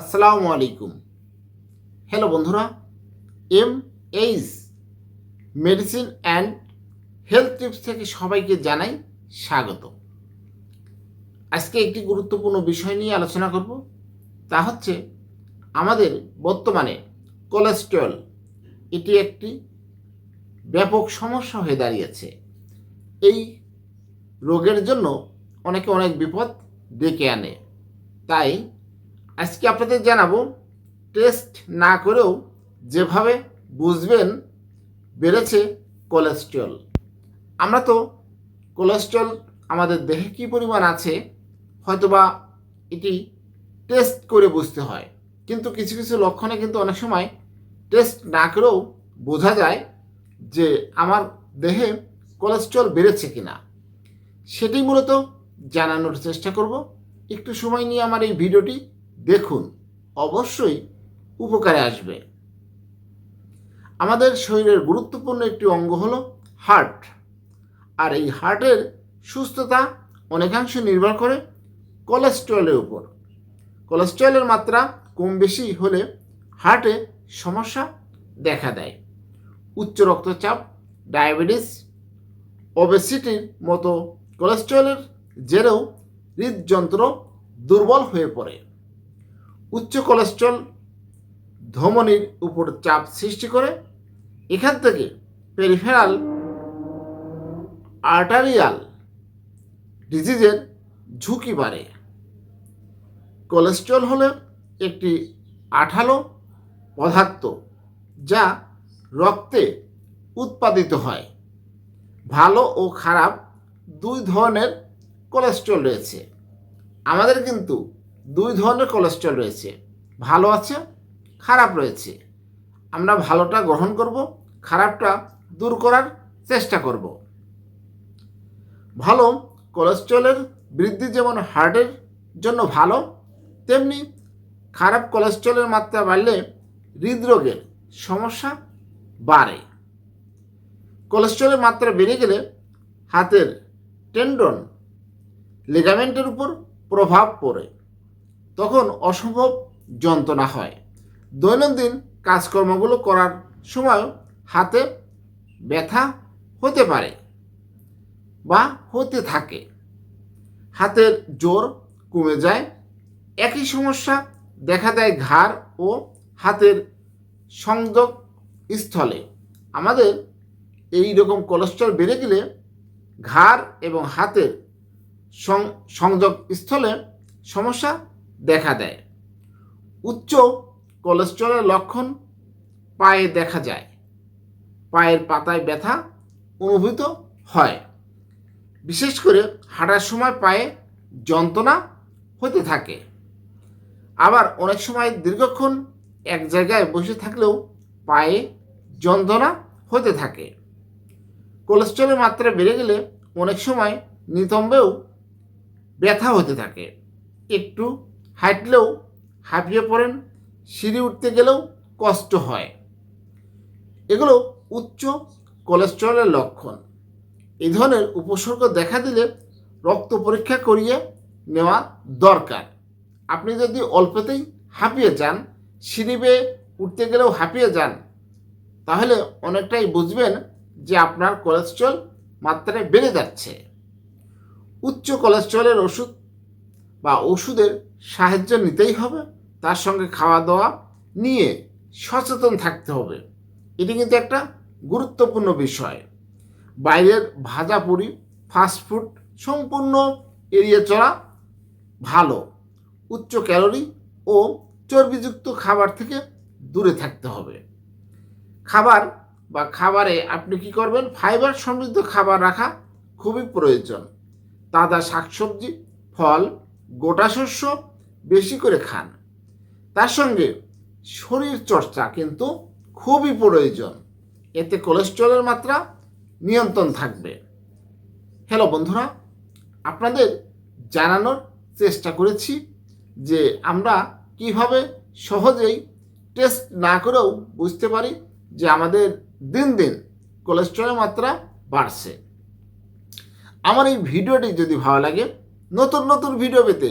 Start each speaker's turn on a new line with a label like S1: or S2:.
S1: আসসালামু আলাইকুম। হ্যালো বন্ধুরা M H Medicine and Health Tips থেকে সবাইকে জানাই স্বাগত। আজকে একটি গুরুত্বপূর্ণ বিষয় নিয়ে আলোচনা করব, তা হচ্ছে আমাদের বর্তমানে কোলেস্টেরল এটি একটি ব্যাপক সমস্যা হয়ে দাঁড়িয়েছে। এই রোগের জন্য অনেকে অনেক বিপদ ডেকে আনে। তাই আজকে আপনাদের জানাব টেস্ট না করেও যেভাবে বুঝবেন বেড়েছে কোলেস্ট্রল আমরা তো কোলেস্ট্রল আমাদের দেহে কী পরিমাণ আছে, হয়তোবা এটি টেস্ট করে বুঝতে হয়। কিন্তু কিছু কিছু লক্ষণে কিন্তু অনেক সময় টেস্ট না করেও বোঝা যায় যে আমার দেহে কোলেস্ট্রল বেড়েছে কিনা। সেটি মূলত জানানোর চেষ্টা করব। একটু সময় নিয়ে আমার এই ভিডিওটি দেখুন, অবশ্যই উপকারে আসবে। আমাদের শরীরের গুরুত্বপূর্ণ একটি অঙ্গ হল হার্ট। আর এই হার্টের সুস্থতা অনেকাংশে নির্ভর করে কোলেস্ট্রলের উপর। কোলেস্ট্রলের মাত্রা কম বেশি হলে হার্টে সমস্যা দেখা দেয়। উচ্চ রক্তচাপ, ডায়াবেটিস, ওবেসিটির মতো কোলেস্ট্রলের জেরেও হৃদযন্ত্র দুর্বল হয়ে পড়ে। উচ্চ কোলেস্ট্রল ধমনির উপর চাপ সৃষ্টি করে, এখান থেকে পেরিফেরাল আর্টারিয়াল ডিজিজের ঝুঁকি বাড়ে। কোলেস্ট্রল হল একটি আঠালো পদার্থ যা রক্তে উৎপাদিত হয়। ভালো ও খারাপ দুই ধরনের কোলেস্ট্রল রয়েছে। আমাদের কিন্তু দুই ধরনের কোলেস্ট্রল রয়েছে। ভালো আছে, খারাপ রয়েছে। আমরা ভালোটা গ্রহণ করব, খারাপটা দূর করার চেষ্টা করব। ভালো কোলেস্ট্রলের বৃদ্ধি যেমন হার্টের জন্য ভালো, তেমনি খারাপ কোলেস্ট্রলের মাত্রা বাড়লে হৃদরোগের সমস্যা বাড়ে। কোলেস্ট্রলের মাত্রা বেড়ে গেলে হাতের টেন্ডন লিগামেন্টের উপর প্রভাব পড়ে। তখন অসম্ভব যন্ত্রণা হয়। দৈনন্দিন কাজকর্মগুলো করার সময় হাতে ব্যথা হতে পারে বা হতে থাকে। হাতের জোর কমে যায়, একই সমস্যা দেখা দেয় ঘাড় ও হাতের সংযোগ স্থলে। আমাদের এই রকম কোলেস্ট্রল বেড়ে গেলে ঘাড় এবং হাতের সংযোগ স্থলে সমস্যা দেখা দেয়। উচ্চ কোলেস্ট্রলের লক্ষণ পায়ে দেখা যায়। পায়ের পাতায় ব্যথা অনুভূত হয়। বিশেষ করে হাঁটার সময় পায়ে যন্ত্রণা হতে থাকে। আবার অনেক সময় দীর্ঘক্ষণ এক জায়গায় বসে থাকলেও পায়ে যন্ত্রণা হতে থাকে। কোলেস্ট্রলের মাত্রা বেড়ে গেলে অনেক সময় নিতম্বেও ব্যথা হতে থাকে। একটু হাঁটলেও, হাঁপিয়ে পড়েন, সিঁড়ি উঠতে গেলেও কষ্ট হয়। এগুলো উচ্চ কোলেস্টেরলের লক্ষণ। এই ধরনের উপসর্গ দেখা দিলে রক্ত পরীক্ষা করিয়ে নেওয়া দরকার। আপনি যদি অল্পতেই হাঁপিয়ে যান, সিঁড়ি বেয়ে উঠতে গেলেও হাঁপিয়ে যান, তাহলে অনেকটাই বুঝবেন যে আপনার কোলেস্ট্রল মাত্রায় বেড়ে যাচ্ছে। উচ্চ কোলেস্ট্রলের ওষুধ বা ওষুধের সাহায্য নিতেই হবে। তার সঙ্গে খাওয়া দাওয়া নিয়ে সচেতন থাকতে হবে। এটি কিন্তু একটা গুরুত্বপূর্ণ বিষয়। বাইরের ভাজা পুরি ফাস্টফুড সম্পূর্ণ এড়িয়ে চলা ভালো। উচ্চ ক্যালোরি ও চর্বিযুক্ত খাবার থেকে দূরে থাকতে হবে। খাবার বা খাবারে আপনি কি করবেন? ফাইবার সমৃদ্ধ খাবার রাখা খুবই প্রয়োজন। তাজা শাকসবজি, ফল, গোটা শস্য বেশি করে খান। তার সঙ্গে শরীর চর্চা কিন্তু খুবই প্রয়োজন। এতে কোলেস্ট্রলের মাত্রা নিয়ন্ত্রণ থাকবে। হ্যালো বন্ধুরা, আপনাদের জানানোর চেষ্টা করেছি যে আমরা কীভাবে সহজেই টেস্ট না করেও বুঝতে পারি যে আমাদের দিন দিন কোলেস্ট্রলের মাত্রা বাড়ছে। আমার এই ভিডিওটি যদি ভালো লাগে, নতুন নতুন ভিডিও পেতে